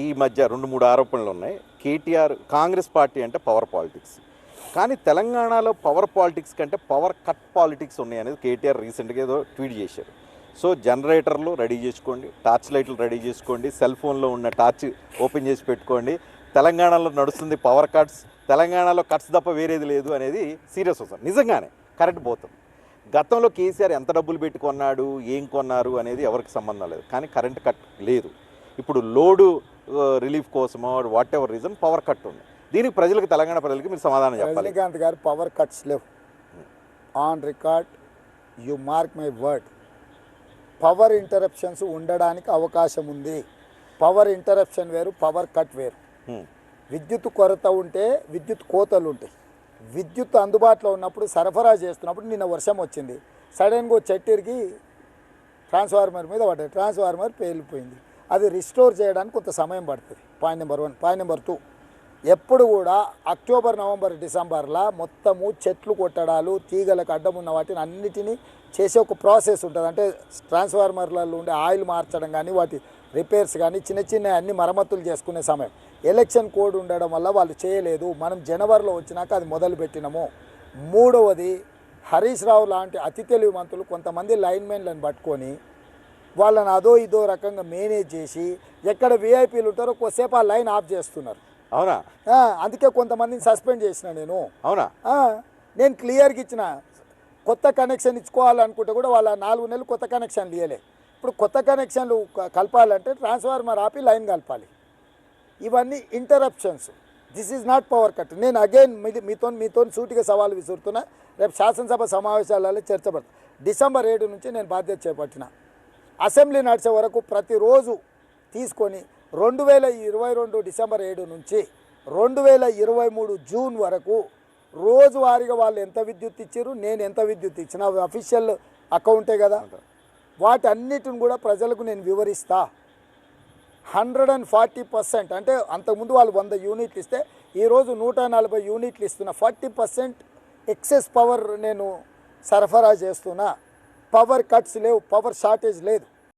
ఈ మధ్య రెండు మూడు ఆరోపణలు ఉన్నాయి. కేటీఆర్ కాంగ్రెస్ పార్టీ అంటే పవర్ పాలిటిక్స్. కానీ తెలంగాణలో పవర్ పాలిటిక్స్ కంటే పవర్ కట్ పాలిటిక్స్ ఉన్నాయి అనేది కేటీఆర్ రీసెంట్గా ఏదో ట్వీట్ చేశారు. సో జనరేటర్లు రెడీ చేసుకోండి టార్చ్ లైట్లు రెడీ చేసుకోండి సెల్ ఫోన్లో ఉన్న టార్చ్ ఓపెన్ చేసి పెట్టుకోండి. తెలంగాణలో నడుస్తుంది పవర్ కట్స్ తెలంగాణలో కట్స్ తప్ప వేరేది లేదు అనేది సీరియస్ వస్తుంది. నిజంగానే కరెంట్ పోతుంది గతంలో కేసీఆర్ ఎంత డబ్బులు పెట్టుకున్నాడు ఏం కొన్నారు అనేది ఎవరికి సంబంధం లేదు. కానీ కరెంట్ కట్ లేదు. ఇప్పుడు లోడు రిలీఫ్ కోసమో whatever reason power cut ఉంది. దీనికి ప్రజలకు తెలంగాణ ప్రజలకి మీరు సమాధానం చెప్పాలి. రజనీకాంత్ గారు పవర్ కట్స్ లేవు. On record you mark my word power interruptions ఉండడానికి అవకాశం ఉంది. పవర్ ఇంటరప్షన్ వేరు పవర్ కట్ వేరు. హ్మ్. విద్యుత్ కొరత ఉంటే విద్యుత్ కోతలు ఉంటాయి. విద్యుత్ అందుబాటులో ఉన్నప్పుడు సరఫరా చేస్తున్నప్పుడు నిన్న వర్షం వచ్చింది. సడన్గా చెట్టిరికి ట్రాన్స్ఫార్మర్ మీద పడ్డది ట్రాన్స్ఫార్మర్ పేలిపోయింది. అది రిస్టోర్ చేయడానికి కొంత సమయం పడుతుంది. Point number one point number two ఎప్పుడు కూడా అక్టోబర్ నవంబర్ డిసెంబర్లో మొత్తము చెట్లు కొట్టడాలు తీగలకు అడ్డం ఉన్న వాటిని అన్నిటినీ చేసే ఒక ప్రాసెస్ ఉంటుంది. అంటే ట్రాన్స్ఫార్మర్లలో ఉండే ఆయిల్ మార్చడం కానీ వాటి రిపేర్స్ కానీ చిన్న చిన్న అన్ని మరమ్మతులు చేసుకునే సమయం. ఎలక్షన్ కోడ్ ఉండడం వల్ల వాళ్ళు చేయలేదు. మనం జనవరిలో వచ్చినాక అది మొదలుపెట్టినాము మూడవది హరీష్ రావు లాంటి అతి తెలివి మంత్రులు కొంతమంది లైన్మెన్లను పట్టుకొని వాళ్ళని అదో ఇదో రకంగా మేనేజ్ చేసి ఎక్కడ విఐపీలు ఉంటారో కొద్దిసేపు ఆ లైన్ ఆఫ్ చేస్తున్నారు. అవునా? అందుకే కొంతమందిని సస్పెండ్ చేసిన నేను. అవునా? నేను క్లియర్గా ఇచ్చిన కొత్త కనెక్షన్ ఇచ్చుకోవాలనుకుంటే కూడా వాళ్ళ నాలుగు నెలలు కొత్త కనెక్షన్లు ఇవ్వలే ఇప్పుడు కొత్త కనెక్షన్లు కలపాలంటే ట్రాన్స్ఫార్మర్ ఆపి లైన్ కలపాలి. ఇవన్నీ interruptions this is not power cut నేను అగైన్ మీతో మీతో సూటిగా సవాల్ విసురుతున్నా. రేపు శాసనసభ సమావేశాలలో చర్చపడుతుంది డిసెంబర్ ఏడు నుంచి నేను బాధ్యత చేపట్టిన. అసెంబ్లీ నడిచే వరకు ప్రతిరోజు తీసుకొని రెండు వేల ఇరవై రెండు డిసెంబర్ ఏడు నుంచి రెండు వేల ఇరవై మూడు జూన్ వరకు రోజువారీగా వాళ్ళు ఎంత విద్యుత్ ఇచ్చారు నేను ఎంత విద్యుత్ ఇచ్చిన అఫీషియల్ అకౌంటే కదా. వాటి అన్నిటిని కూడా ప్రజలకు నేను వివరిస్తా. హండ్రెడ్ అండ్ ఫార్టీ పర్సెంట్ అంటే అంతకుముందు వాళ్ళు వంద యూనిట్లు ఇస్తే ఈరోజు నూట నలభై యూనిట్లు ఇస్తున్నా ఫార్టీ పర్సెంట్ ఎక్సెస్ పవర్ నేను సరఫరా చేస్తున్నా. పవర్ కట్స్ లేవు పవర్ షార్టేజ్ లేదు.